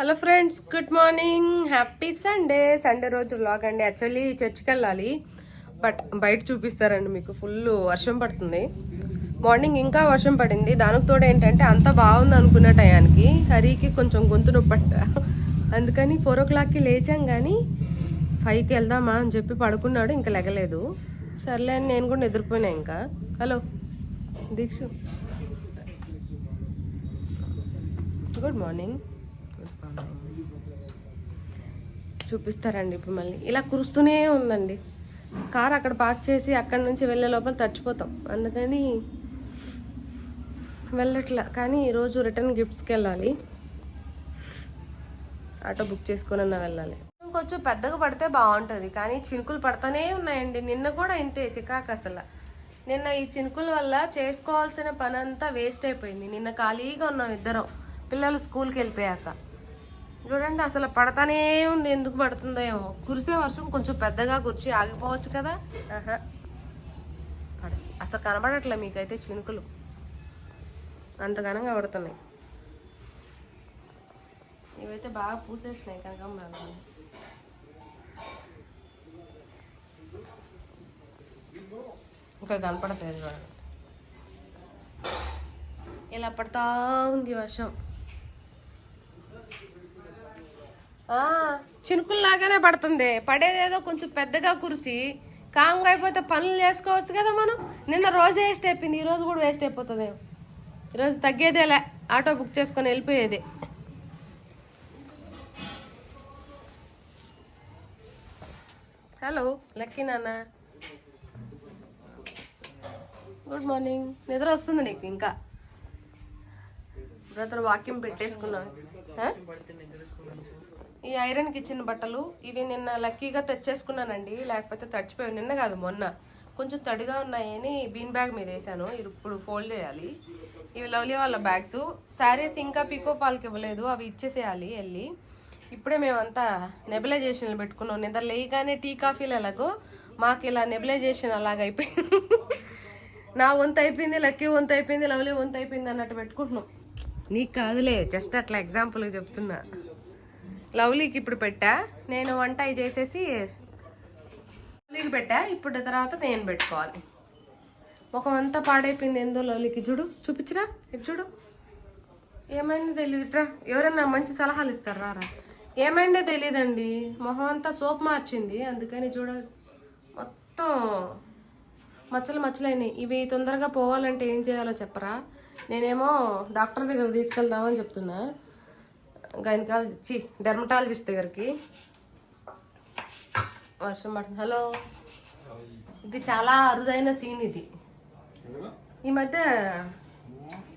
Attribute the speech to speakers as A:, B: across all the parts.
A: Hello friends good morning happy Sunday Sunday రోజు vlog అండి. Actually చర్చ్కి వెళ్ళాలి. బట్ బయట చూపిస్తారండి మీకు. ఫుల్ వర్షం పడుతుంది. మార్నింగ్ ఇంకా వర్షం పడింది. దానికి తోడు ఏంటంటే అంత బాగుంది అనుకున్న టయానికి. హరికి కొంచెం గొంతు నొప్పట్ట అందుకని ఫోర్ ఓ క్లాక్కి లేచాం కానీ ఫైవ్కి వెళ్దామా అని చెప్పి పడుకున్నాడు. ఇంకా లెగలేదు. సర్లే అని నేను కూడా నిద్రపోయినా ఇంకా. హలో దీక్షు. గుడ్ మార్నింగ్ చూపిస్తారండి ఇప్పుడు మళ్ళీ. ఇలా కురుస్తూనే ఉందండి. కార్ అక్కడ పార్క్ చేసి అక్కడ నుంచి వెళ్ళే లోపల తడిచిపోతాం. అందుకని వెళ్ళట్లా. కానీ ఈరోజు రిటర్న్ గిఫ్ట్స్కి వెళ్ళాలి. ఆటో బుక్ చేసుకుని వెళ్ళాలి. కొంచెం పెద్దగా పడితే బాగుంటుంది. కానీ చినుకులు పడతానే ఉన్నాయండి. నిన్న కూడా ఇంతే చికాకు అసలు. నిన్న ఈ చినుకుల వల్ల చేసుకోవాల్సిన పని అంతా వేస్ట్ అయిపోయింది. నిన్న ఖాళీగా ఉన్నాం ఇద్దరం. పిల్లలు స్కూల్కి వెళ్ళిపోయాక. చూడండి అసలు పడతానే ఉంది. ఎందుకు పడుతుందో ఏమో. కురిసే వర్షం కొంచెం పెద్దగా కుర్చి ఆగిపోవచ్చు కదా? అసలు కనబడట్లే మీకైతే చినుకులు. అంత ఘనంగా పడుతున్నాయి. ఇవైతే బాగా పూసేసినాయి కనకాంబరాలు. ఇంకా చూడండి. ఇలా పడతా ఉంది వర్షం ఆ, చినుకుల్లాగానే పడుతుంది. పడేదేదో కొంచెం పెద్దగా కురిసి కాంగ్ అయిపోతే పనులు చేసుకోవచ్చు కదా మనం. నిన్న రోజు వేస్ట్ అయిపోయింది. ఈరోజు కూడా వేస్ట్ అయిపోతుంది. ఈరోజు తగ్గేదేలే ఆటో బుక్ చేసుకొని వెళ్ళిపోయేది. హలో లక్కీ నాన్న. Good morning. నిద్ర వస్తుంది నీకు ఇంకా? బ్రదర్ వాక్యం పెట్టేసుకున్నాను ఈ ఐరన్కి ఇచ్చిన బట్టలు ఇవి నిన్న లక్కీగా తెచ్చేసుకున్నానండి. లేకపోతే తడిచిపోయాను నిన్న కాదు మొన్న. కొంచెం తడిగా ఉన్నాయని బీన్ బ్యాగ్ మీద వేసాను. ఇప్పుడు ఫోల్డ్ చేయాలి. ఇవి లవ్లీ వాళ్ళ బ్యాగ్స్. శారీస్ ఇంకా పీకో పాల్కి ఇవ్వలేదు. అవి ఇచ్చేసేయాలి వెళ్ళి. ఇప్పుడే మేమంతా నెబిలైజేషన్లు పెట్టుకున్నాం. నిద్ర లేయగానే టీ కాఫీలు ఎలాగో మాకు ఇలా నెబిలైజేషన్ అలాగ అయిపోయింది. నా వంతు అయిపోయింది లక్కీ వంతు అయిపోయింది లవ్లీ వంతు అయిపోయింది అన్నట్టు పెట్టుకుంటున్నాం. నీకు కాదులే జస్ట్ అట్లా ఎగ్జాంపుల్గా చెప్తున్నా. లవ్లీకి ఇప్పుడు పెట్టా. నేను వంట చేసేసి లవ్లీకి పెట్టా. ఇప్పుడు తర్వాత నేను పెట్టుకోవాలి. ముఖం అంతా పాడైపోయింది ఏందో లవ్లీకి. చూడు చూపించరా. ఇటు చూడు. ఏమైందో తెలియదురా ఎవరన్నా మంచి సలహాలు ఇస్తారు? రారా. ఏమైందో తెలియదండి మొహం అంతా సోప్ మార్చింది. అందుకని చూడ మొత్తం మచ్చలు మచ్చలైనాయి. ఇవి తొందరగా పోవాలంటే ఏం చేయాలో చెప్పరా. నేనేమో డాక్టర్ దగ్గర తీసుకెళ్దామని చెప్తున్నా. గైనకాలజీ డెర్మటాలజిస్ట్ దగ్గరికి. వర్షం పడుతుంది. హలో. ఇది చాలా అరుదైన సీన్ ఇది. ఈ మధ్య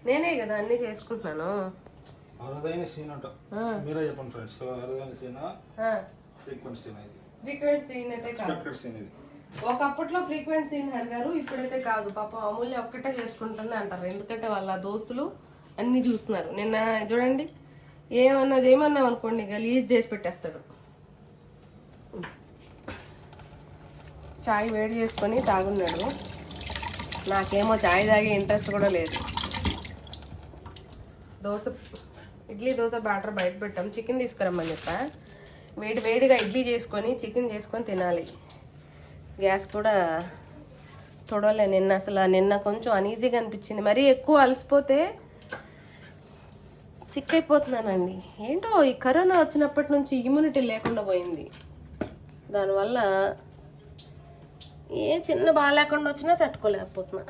A: నేనే కదా అన్నీ చేసుకుంటున్నాను.
B: అరుదైన సీన్ అంట. మీరే చెప్పండి ఫ్రెండ్స్ అరుదైన సీన్. ఫ్రీక్వెంట్ సీన్ ఇది?
A: ఫ్రీక్వెంట్ సీన్ అయితే కాదు.
B: ఎక్స్పెక్టెడ్ సీన్ ఇది.
A: ఒకప్పట్లో ఫ్రీక్వెంట్ సీన్ హర్ గారు ఇప్పుడైతే కాదు. పాపం అమూల్య ఒక్కటే చేసుకుంటుంది అంటారు. ఎందుకంటే వాళ్ళ దోస్తులు అన్ని చూస్తున్నారు. నిన్న చూడండి. ఏమన్నా చేయమన్నాం అనుకోండి గలీజ్ చేసి పెట్టేస్తాడు. చాయ్ వేడి చేసుకొని తాగున్నాడు. నాకేమో చాయ్ తాగే ఇంట్రెస్ట్ కూడా లేదు. దోశ ఇడ్లీ దోశ బ్యాటర్ బయట పెట్టాం. చికెన్ తీసుకురమ్మని చెప్పా. వేడి వేడిగా ఇడ్లీ చేసుకొని చికెన్ చేసుకొని తినాలి. గ్యాస్ కూడా తొడవలే నిన్న అసలు నిన్న కొంచెం అనీజీగా అనిపించింది. మరీ ఎక్కువ అలసిపోతే సిక్ అయిపోతున్నానండి ఏంటో ఈ కరోనా వచ్చినప్పటి నుంచి ఇమ్యూనిటీ లేకుండా పోయింది. దానివల్ల ఏ చిన్న బాగా లేకుండా వచ్చినా తట్టుకోలేకపోతున్నా.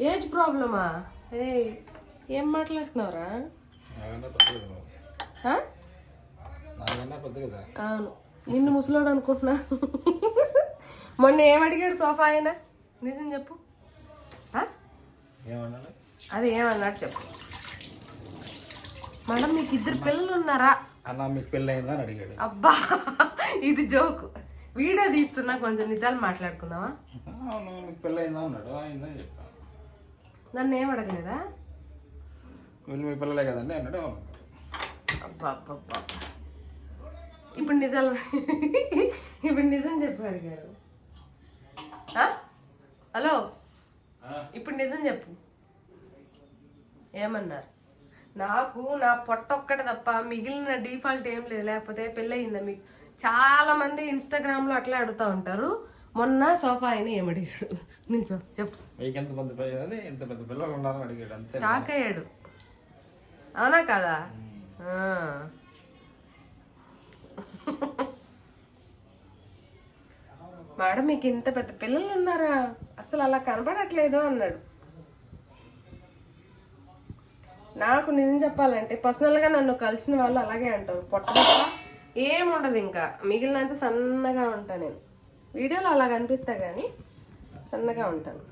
A: ఏజ్ ప్రాబ్లమా? ఏ ఏం మాట్లాడుతున్నావురా? అవును. నిన్ను ముసలోడు అనుకుంటున్నా. మొన్న ఏం అడిగాడు సోఫా ఆయన? నిజం చెప్పు.
B: ఏమన్నా
A: అది ఏమన్నాడు చెప్పు. మేడం మీకు ఇద్దరు పిల్లలు ఉన్నారా?
B: అన్న మీకు పెళ్ళి అడిగాడు.
A: అబ్బా ఇది జోక్. వీడియో తీస్తున్నా కొంచెం నిజాలు మాట్లాడుకుందామా?
B: అవును మీకు పెళ్ళి అయిందా అన్నాడు. అయిందని చెప్పాను
A: నన్ను ఏం అడగలేదా?
B: వీళ్ళు మీ పిల్లలే కదండి అన్నాడు. అవును.
A: అబ్బా అబ్బా అబ్బా ఇప్పుడు నిజాలు ఇప్పుడు నిజం చెప్పారు గారు. ఆ? హలో? ఇప్పుడు నిజం చెప్పు. ఏమన్నారు?
B: నాకు నా పొట్ట ఒక్కటి తప్ప మిగిలిన డిఫాల్ట్ ఏం లేదు. లేకపోతే పెళ్ళయిందా మీకు? చాలా మంది ఇన్స్టాగ్రామ్లో అట్లా అడుగుతా ఉంటారు. మొన్న సోఫా అయిన ఏమడిగాడు? నుంచో చెప్పు. షాక్ అయ్యాడు. అవునా కదా. మేడం మీకు ఇంత పెద్ద పిల్లలు ఉన్నారా? అసలు అలా కనబడట్లేదు అన్నాడు. నాకు నిజం చెప్పాలంటే పర్సనల్గా నన్ను కలిసిన వాళ్ళు అలాగే అంటారు. పొట్ట ఏముండదు ఇంకా. మిగిలినంత సన్నగా ఉంటాను నేను. వీడియోలో అలా కనిపిస్తా కానీ సన్నగా ఉంటాను.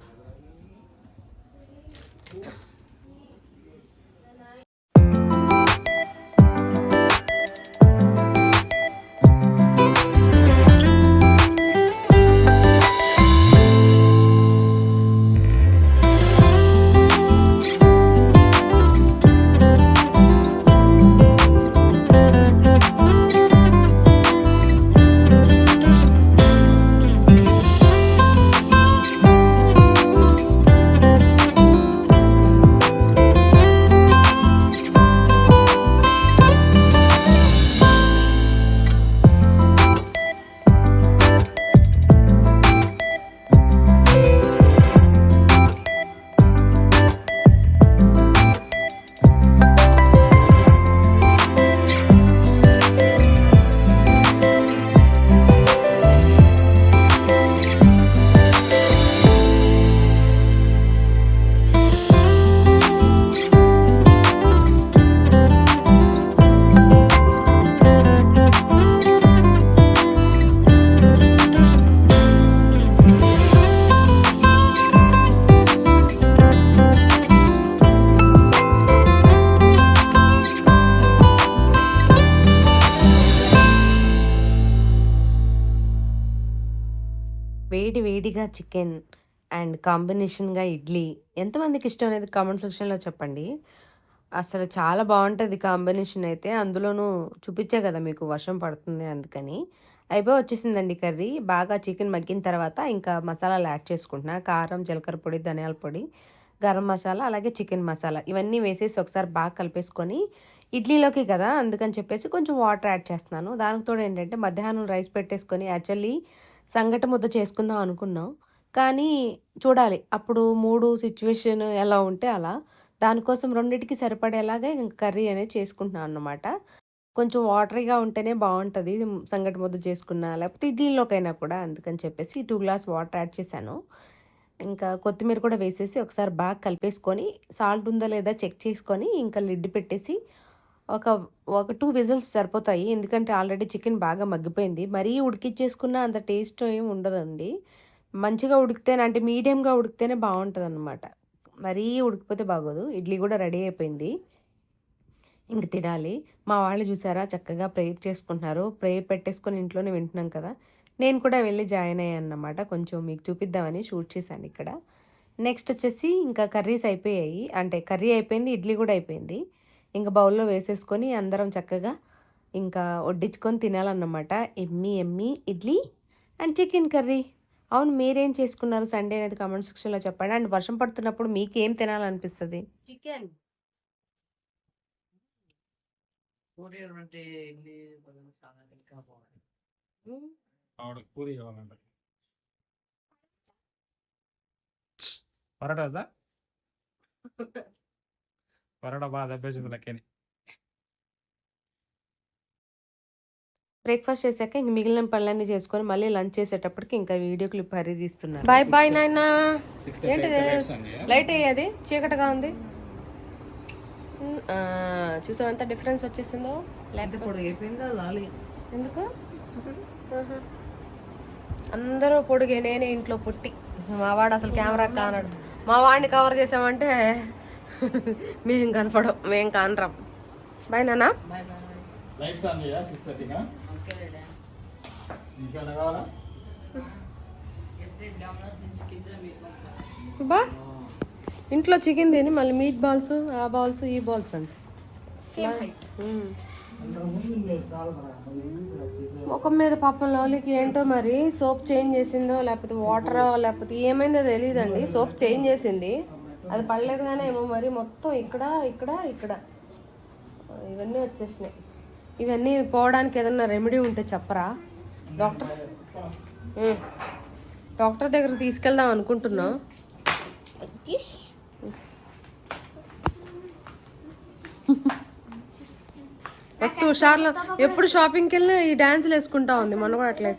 A: వేడిగా చికెన్ అండ్ కాంబినేషన్గా ఇడ్లీ. ఎంతమందికి ఇష్టం అనేది కామెంట్ సెక్షన్లో చెప్పండి. అసలు చాలా బాగుంటుంది కాంబినేషన్ అయితే. అందులోనూ చూపించే కదా మీకు వర్షం పడుతుంది అందుకని. అయిపోయి వచ్చేసిందండి కర్రీ. బాగా చికెన్ మగ్గిన తర్వాత ఇంకా మసాలాలు యాడ్ చేసుకుంటున్నా. కారం జీలకర్ర పొడి ధనియాల పొడి గరం మసాలా అలాగే చికెన్ మసాలా. ఇవన్నీ వేసేసి ఒకసారి బాగా కలిపేసుకొని ఇడ్లీలోకి కదా అందుకని చెప్పేసి కొంచెం వాటర్ యాడ్ చేస్తున్నాను. దానికి తోడు ఏంటంటే మధ్యాహ్నం రైస్ పెట్టేసుకొని యాక్చువల్లీ సంగట ముద్ద చేసుకుందాం అనుకున్నాం. కానీ చూడాలి. అప్పుడు మూడు సిచ్యువేషన్ ఎలా ఉంటే అలా. దానికోసం రెండింటికి సరిపడేలాగా ఇంకా కర్రీ అనేది చేసుకుంటున్నాను అన్నమాట. కొంచెం వాటరీగా ఉంటేనే బాగుంటుంది సంగటి ముద్ద చేసుకున్నా. లేకపోతే ఇడ్లీలోకైనా కూడా అందుకని చెప్పేసి టూ గ్లాస్ వాటర్ యాడ్ చేశాను. ఇంకా కొత్తిమీర కూడా వేసేసి ఒకసారి బాగా కలిపేసుకొని సాల్ట్ ఉందా లేదా చెక్ చేసుకొని ఇంకా లిడ్ పెట్టేసి ఒక ఒక టూ విజిల్స్ సరిపోతాయి. ఎందుకంటే ఆల్రెడీ చికెన్ బాగా మగ్గిపోయింది. మరీ ఉడికిచ్చేసుకున్న అంత టేస్ట్ ఏమి ఉండదండి. మంచిగా ఉడికితేనే అంటే మీడియంగా ఉడికితేనే బాగుంటుంది అనమాట మరీ ఉడికిపోతే బాగోదు. ఇడ్లీ కూడా రెడీ అయిపోయింది. ఇంక తినాలి. మా వాళ్ళు చూసారా? చక్కగా ప్రేయర్ చేసుకుంటున్నారు. ప్రేయర్ పెట్టేసుకొని ఇంట్లోనే వింటున్నాం కదా. నేను కూడా వెళ్ళి జాయిన్ అయ్యాను అనమాట కొంచెం మీకు చూపిద్దామని షూట్ చేశాను ఇక్కడ. నెక్స్ట్ వచ్చేసి ఇంకా కర్రీస్ అయిపోయాయి. అంటే కర్రీ అయిపోయింది ఇడ్లీ కూడా అయిపోయింది. ఇంకా బౌల్లో వేసేసుకొని అందరం చక్కగా ఇంకా వడ్డించుకొని తినాలన్నమాట. ఎమ్మి ఎమ్మి ఇడ్లీ అండ్ చికెన్ కర్రీ. అవును మీరేం చేసుకున్నారు సండే అనేది కామెంట్ సెక్షన్లో చెప్పండి. అండ్ వర్షం పడుతున్నప్పుడు మీకు ఏం తినాలనిపిస్తుంది?
B: చికెన్.
C: పరోటా
A: బ్రేక్ఫాస్ట్ చేశాక ఇంక మిగిలిన పనులన్నీ చేసుకొని మళ్ళీ లంచ్ చేసేటప్పటికి ఇంకా వీడియో క్లిప్ హరి తీస్తున్నారు
B: బాయ్ బాయ్ నాయన. ఏంటిది? లైట్ అయ్యేది చీకటిగా ఉంది. చూసావు ఎంత డిఫరెన్స్ వచ్చేసిందో? లేకపోతే
D: లాలి.
B: ఎందుకు. అందరూ పొడిగే నేనే ఇంట్లో పుట్టి. మా వాడు అసలు కెమెరా కానడు. మా వాడిని కవర్ చేసామంటే మేము కనపడం మేము కానరం బాయ్
D: వస్తా
B: బా. ఇంట్లో చికెన్ తిని మళ్ళీ మీట్ బాల్స్ ఆ బాల్స్ ఈ బాల్స్ అంట. ముఖం మీద పాపం లవ్లీకి ఏంటో మరి సోప్ చేంజ్ చేసిందో లేకపోతే వాటర్ లేకపోతే ఏమైందో తెలియదండి. సోప్ చేంజ్ చేసింది. అది పడలేదు కానీ ఏమో మరి మొత్తం ఇక్కడ ఇక్కడ ఇక్కడ
A: ఇవన్నీ వచ్చేసినాయి ఇవన్నీ పోవడానికి ఏదన్నా రెమెడీ ఉంటే చెప్పరా డాక్టర్. డాక్టర్ దగ్గర తీసుకెళ్దాం అనుకుంటున్నా వస్తూ హుషార్లో ఎప్పుడు షాపింగ్కి వెళ్ళినా ఈ డాన్సులు వేసుకుంటా ఉంది మొన్న కూడా అట్లా.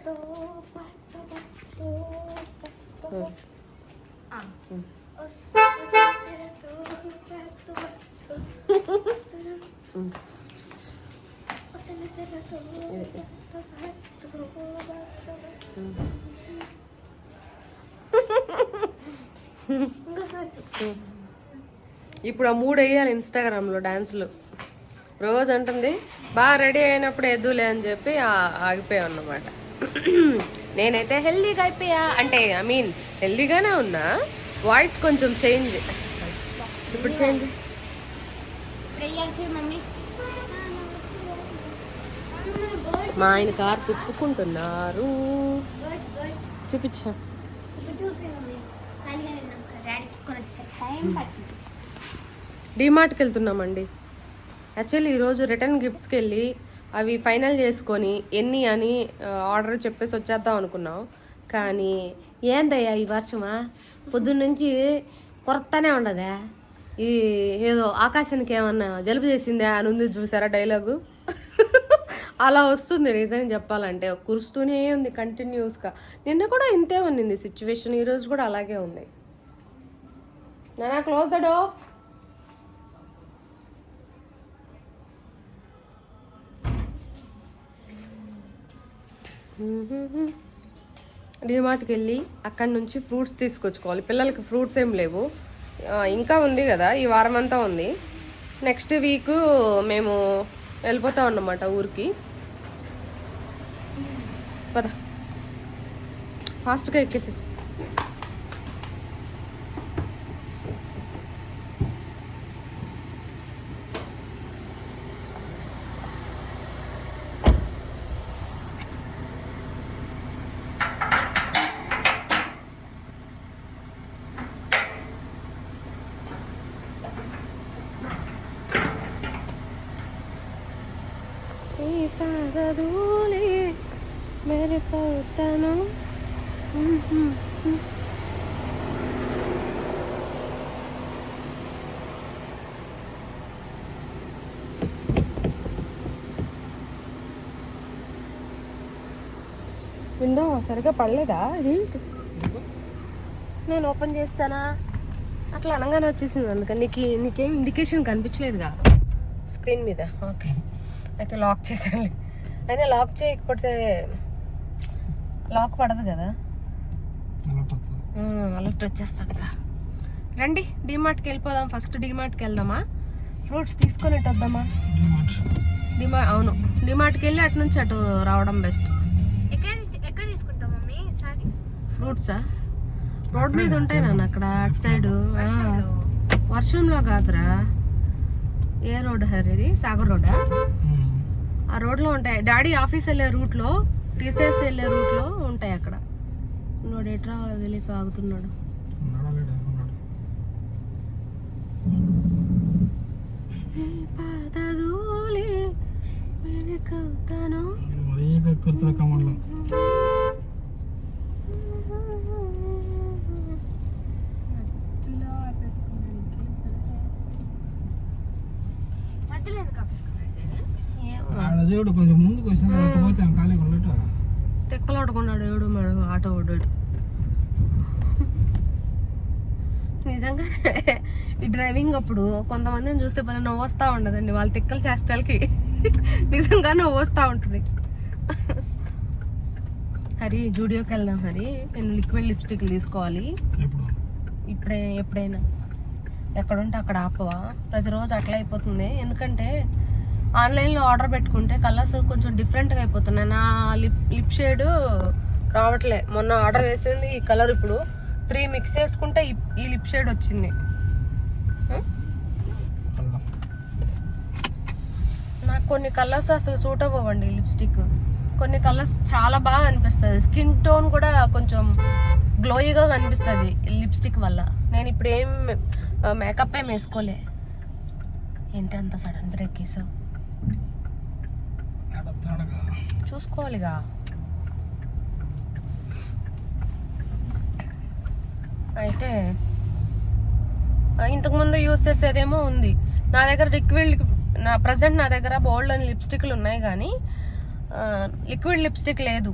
A: ఇప్పుడు ఆ మూడు వేయాలి ఇన్స్టాగ్రామ్లో డాన్సులు రోజు అంటుంది బాగా రెడీ అయినప్పుడు ఎద్దులే అని చెప్పి ఆ- ఆగిపోయాం అన్నమాట. నేనైతే హెల్దీగా అయిపోయా. అంటే ఐ మీన్ హెల్దీగానే ఉన్నా. వాయిస్ కొంచెం చేంజ్. ఇప్పుడు చేంజ్. మా ఆయన కారు తిప్పుకుంటున్నారు. చూపించా. డిమార్ట్కి వెళ్తున్నామండి యాక్చువల్లీ ఈరోజు రిటర్న్ గిఫ్ట్స్కి వెళ్ళి అవి ఫైనల్ చేసుకొని ఎన్ని అని ఆర్డర్ చెప్పేసి వచ్చేద్దాం అనుకున్నాం. కానీ ఏందయ్యా ఈ వర్షమా? పొద్దున్న నుంచి కొరతనే ఉండదా. ఈ ఏదో ఆకాశానికి ఏమన్నా జలుబు చేసిందా అని ఉంది చూసారా డైలాగు? అలా వస్తుంది రీజన్ చెప్పాలంటే. కురుస్తూనే ఉంది కంటిన్యూస్గా. నిన్న కూడా ఇంతే ఉన్నింది సిచ్యువేషన్ ఈరోజు కూడా అలాగే ఉంది. నానా క్లోజ్ దడో Mm-hmm. డిమార్ట్కి వెళ్ళి అక్కడి నుంచి ఫ్రూట్స్ తీసుకొచ్చుకోవాలి. పిల్లలకి ఫ్రూట్స్ ఏం లేవు. ఇంకా ఉంది కదా ఈ వారం అంతా ఉంది. నెక్స్ట్ వీక్ మేము వెళ్ళిపోతాం అన్నమాట ఊరికి. పద. ఫాస్ట్గా ఎక్కేసి ఈ పాదధూళి మెరిపోతాను విండో సరిగా పడలేదా ఇది? నేను ఓపెన్ చేస్తానా? అట్లా అనగానే వచ్చేసింది అందుకని నీకు నీకేం ఇండికేషన్ కనిపించలేదుగా స్క్రీన్ మీద. ఓకే. అయితే లాక్ చేసేయాలి. అయినా లాక్ చేయకపోతే లాక్ పడదు కదా? అలర్ట్ వచ్చేస్తుందిగా రండి డిమార్ట్కి వెళ్ళిపోదాం. ఫస్ట్ డిమార్ట్కి వెళ్దామా? ఫ్రూట్స్ తీసుకొని వద్దామా? డిమా అవును. డిమార్ట్కి వెళ్ళి అటు నుంచి అటు రావడం బెస్ట్
E: ఎక్కడ తీసుకుంటాం మమ్మీ? సారీ
A: ఫ్రూట్సా రోడ్ మీద ఉంటాయి నాన్న అక్కడ అటు సైడ్ వర్షంలో. కాదురా. ఏ రోడ్ హర్ ఇది? సాగర్ రోడా? ఆ రోడ్లో ఉంటాయి. డాడీ ఆఫీస్ వెళ్ళే రూట్లో టీసీఎస్ వెళ్ళే రూట్లో ఉంటాయి అక్కడ. నోడు ఎట్రా తెలియక ఆగుతున్నాడు నీ పాదధూళి వెలుకవుతాను.
B: కమల్లో
A: మధ్యలో ఆపేసుకున్నాడు ఇంకేం పని.
E: మధ్యలో ఎందుకు ఆపేసుకున్నారండి
B: చూడు కొంచెం ముందుకు వచ్చిన పోతే ఖాళీ ఉన్నట్టు.
A: తిక్కలాడుకున్నాడు ఏడు మేడం ఆటో ఓడాడు నిజంగా ఈ డ్రైవింగ్ అప్పుడు కొంతమందిని చూస్తే పని నవ్వు వస్తూ ఉండదండి వాళ్ళ తిక్కల చేష్టలకి. నిజంగా నవ్వు వస్తూ ఉంటుంది. హరి జూడియోకి వెళ్దాం హరి. నేను లిక్విడ్ లిప్స్టిక్లు తీసుకోవాలి. ఇప్పుడే ఎప్పుడైనా. ఎక్కడుంటే అక్కడ ఆపవా. ప్రతిరోజు అట్లా అయిపోతుంది. ఎందుకంటే ఆన్లైన్లో ఆర్డర్ పెట్టుకుంటే కలర్స్ కొంచెం డిఫరెంట్గా అయిపోతున్నాయి. నా లిప్ లిప్ షేడ్ రావట్లే. మొన్న ఆర్డర్ వేసింది ఈ కలర్ ఇప్పుడు త్రీ మిక్స్ చేసుకుంటే ఈ- లిప్ షేడ్ వచ్చింది. నాకు కొన్ని కలర్స్ అసలు సూట్ అవ్వండి లిప్స్టిక్. కొన్ని కలర్స్ చాలా బాగా అనిపిస్తుంది. స్కిన్ టోన్ కూడా కొంచెం గ్లోయిగా కనిపిస్తుంది లిప్స్టిక్ వల్ల. నేను ఇప్పుడు ఏం మేకప్ ఏం వేసుకోలే. ఏంటి అంత సడన్ బ్రేక్ వేసావు చూసుకోవాలిగా. అయితే ఇంతకుముందు యూస్ చేసేదేమో ఉంది. నా దగ్గర లిక్విడ్ నా ప్రజెంట్ నా దగ్గర బోల్డ్ అని లిప్స్టిక్లు ఉన్నాయి కానీ లిక్విడ్ లిప్స్టిక్ లేదు.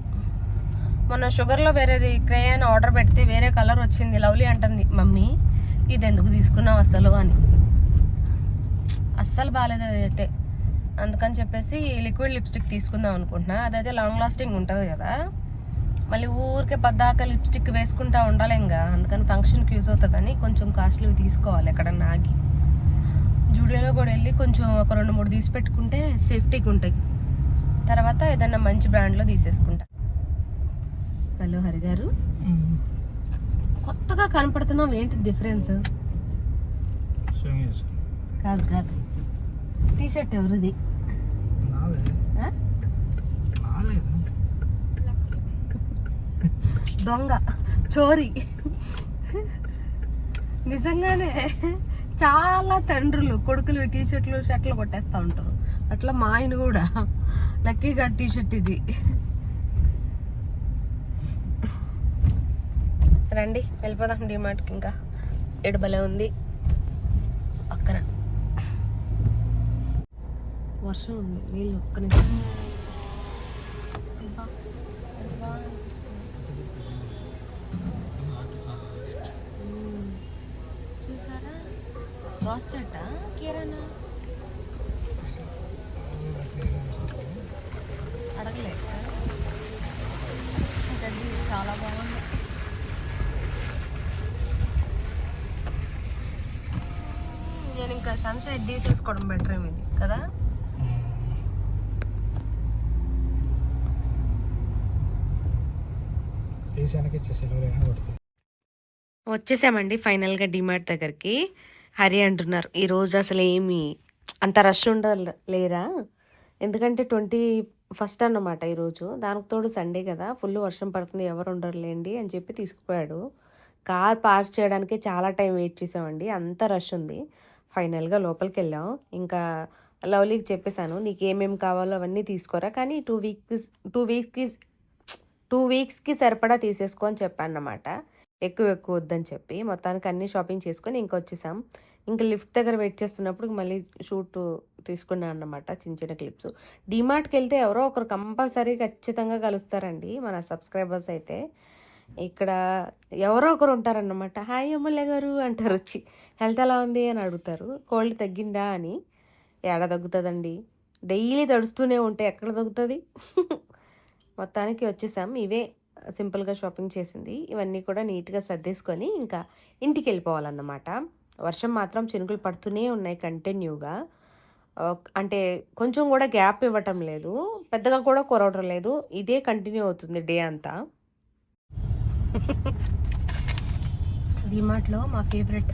A: మొన్న షుగర్లో వేరేది క్రేయాన్ ఆర్డర్ పెడితే వేరే కలర్ వచ్చింది. లవ్లీ అంటుంది మమ్మీ ఇది ఎందుకు తీసుకున్నావు అసలు? అని. అస్సలు బాగాలేదు అయితే అందుకని చెప్పేసి లిక్విడ్ లిప్స్టిక్ తీసుకుందాం అనుకుంటున్నా. అదైతే లాంగ్ లాస్టింగ్ ఉంటుంది కదా. మళ్ళీ ఊరికే పద్దాక లిప్స్టిక్ వేసుకుంటా ఉండాలింగా. అందుకని ఫంక్షన్కి యూజ్ అవుతుందని కొంచెం కాస్ట్లీ తీసుకోవాలి ఎక్కడన్నా ఆగి. జూడియోలో కూడా వెళ్ళి కొంచెం ఒక రెండు మూడు తీసి పెట్టుకుంటే సేఫ్టీగా ఉంటాయి. తర్వాత ఏదన్నా మంచి బ్రాండ్లో తీసేసుకుంటా. హలో హరి గారు. కొత్తగా కనపడుతున్నాం ఏంటి డిఫరెన్స్ కాదు కాదు. టీ షర్ట్ ఎవరిది దొంగ. చోరీ. నిజంగానే చాలా తండ్రులు కొడుకులు టీ షర్ట్లు షర్ట్లు కొట్టేస్తూ ఉంటారు. అట్లా మా ఆయన కూడా లక్కీగా టీ షర్ట్ ఇది. రండి వెళ్ళిపోదాం డిమార్ట్కి ఇంకా. ఎడబలే ఉంది. వర్షం ఉంది. నీళ్ళు ఒక్క నిమిషం. చూసారా? దోస చెట్ట కీరానా అడగలే. చికెన్ చాలా బాగుంది. నేను ఇంకా సన్షైడ్ డీసేసుకోవడం బెటర్ ఏమిది కదా?
B: దేశానికి వెనక్కి
F: వచ్చేసామండి ఫైనల్గా డిమార్ట్ దగ్గరికి. హరి అంటున్నారు ఈరోజు అసలు ఏమి అంత రష్ ఉండదు లేరా? ఎందుకంటే ట్వంటీ ఫస్ట్ అన్నమాట ఈరోజు దానికి తోడు సండే కదా ఫుల్ వర్షం పడుతుంది ఎవరు ఉండరులేండి అని చెప్పి తీసుకుపోయాడు. కార్ పార్క్ చేయడానికి చాలా టైం వెయిట్ చేసామండి అంత రష్ ఉంది. ఫైనల్గా లోపలికి వెళ్ళాం. ఇంకా లవ్లీకి చెప్పేశాను నీకు ఏమేమి కావాలో అవన్నీ తీసుకోరా కానీ టూ వీక్స్ టూ వీక్స్కి టూ వీక్స్కి సరిపడా తీసేసుకో అని చెప్పాను అన్నమాట ఎక్కువ ఎక్కువ వద్దని చెప్పి మొత్తానికి అన్నీ షాపింగ్ చేసుకొని ఇంకా వచ్చేసాం. ఇంకా లిఫ్ట్ దగ్గర వెయిట్ చేస్తున్నప్పుడు మళ్ళీ షూట్ తీసుకున్నాను అన్నమాట చిన్న చిన్న క్లిప్స్. డిమార్ట్కి వెళ్తే ఎవరో ఒకరు కంపల్సరీ ఖచ్చితంగా కలుస్తారండి మన సబ్స్క్రైబర్స్ అయితే. ఇక్కడ ఎవరో ఒకరు ఉంటారన్నమాట. హాయ్ అమ్మలే గారు అంటారు వచ్చి హెల్త్ ఎలా ఉంది? అని అడుగుతారు. కోల్డ్ తగ్గిందా? అని. ఏడ తగ్గుతుందండి? డైలీ తడుస్తూనే ఉంటే ఎక్కడ తగ్గుతుంది? మొత్తానికి వచ్చేసాం. ఇవే సింపుల్గా షాపింగ్ చేసింది. ఇవన్నీ కూడా నీట్గా సర్దేసుకొని ఇంకా ఇంటికి వెళ్ళిపోవాలన్నమాట వర్షం మాత్రం చినుకులు పడుతూనే ఉన్నాయి కంటిన్యూగా. అంటే కొంచెం కూడా గ్యాప్ ఇవ్వటం లేదు. పెద్దగా కూడా కురవటం లేదు. ఇదే కంటిన్యూ అవుతుంది డే అంతా.
A: డిమార్ట్లో మా ఫేవరెట్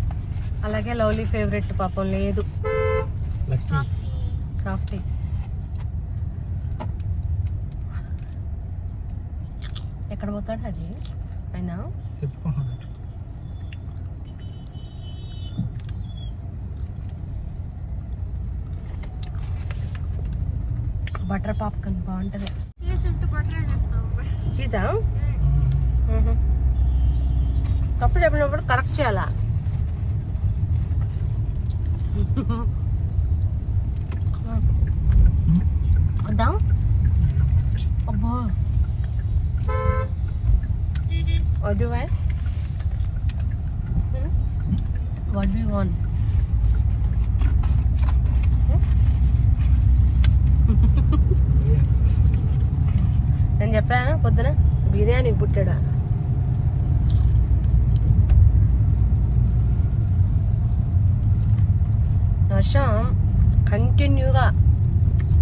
A: అలాగే లవ్లీ ఫేవరెట్ పాపం లేదు. సాఫ్టీ. ఎక్కడ పోతాడు అది? అయినా?
B: తిప్పుకుంటున్నాడు
A: బటర్ పాప్కార్న్ బాగుంటుంది. చీజా తప్పు చెప్పినప్పుడు కరెక్ట్ చేయాలా? వద్దాం? అబ్బో. వద్దు వాట్ బి వాన్ నేను చెప్పానా? పొద్దున? బిర్యానీ పుట్టాడా? వర్షం కంటిన్యూగా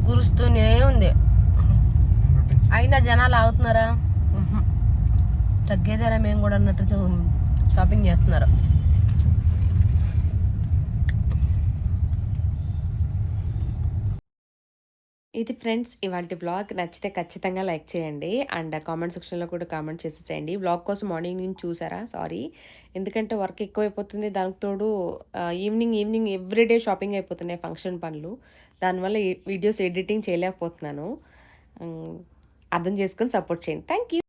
A: కురుస్తూనే ఉంది. అయినా జనాలు ఆగుతున్నారా. తగ్గేదేలా మేము కూడా అన్నట్టు షాపింగ్ చేస్తున్నారు. ఇది ఫ్రెండ్స్ ఇవాళ వ్లాగ్ నచ్చితే ఖచ్చితంగా లైక్ చేయండి. అండ్ కామెంట్ సెక్షన్లో కూడా కామెంట్ చేసేసేయండి. వ్లాగ్ కోసం మార్నింగ్ నుంచి చూసారా? సారీ. ఎందుకంటే వర్క్ ఎక్కువైపోతుంది. దానికి తోడు ఈవినింగ్ ఈవినింగ్ ఎవ్రీడే షాపింగ్ అయిపోతున్నాయి ఫంక్షన్ పనులు. దానివల్ల వీడియోస్ ఎడిటింగ్ చేయలేకపోతున్నాను. అర్థం చేసుకొని సపోర్ట్ చేయండి. Thank you